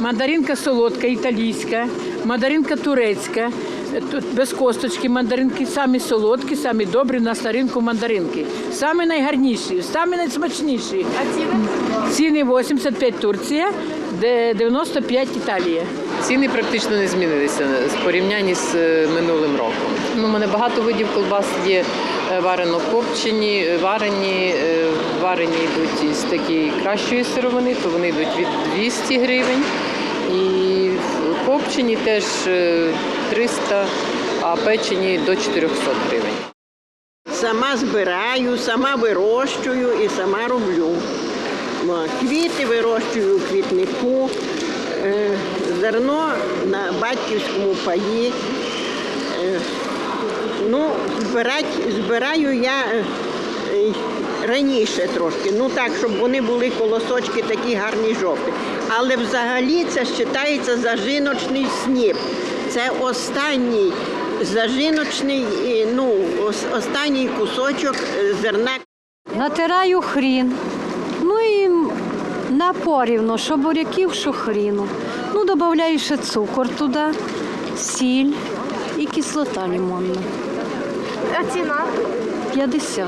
мандаринка солодка, італійська, мандаринка турецька. Тут без косточки мандаринки, самі солодкі, самі добрі на старинку мандаринки. Самі найгарніші, самі найсмачніші. А ціни? Ціни 85 Турція, де 95 Італія. Ціни практично не змінилися в порівнянні з е, минулим роком. Ну, у мене багато видів колбас є е, варено-копчені, е, варені, варені йдуть із такої кращої сировини, то вони йдуть від 200 гривень. І в копчені теж е, 300, а печені до 400 гривень. Сама збираю, сама вирощую і сама роблю. Квіти вирощую у квітнику, е, зерно на батьківському паї. Е, Ну, збирать, збираю я е, е, раніше трошки, ну так, щоб вони були колосочки такі гарні жовті. Але взагалі це вважається зажиночний сніп. Це останній зажиночний, ну, останній кусочок е, зерна. Натираю хрін. Ну і на порівну, що буряків, що хріну. Ну, додаю ще цукор туди, сіль і кислота лимонна. А ціна? 50.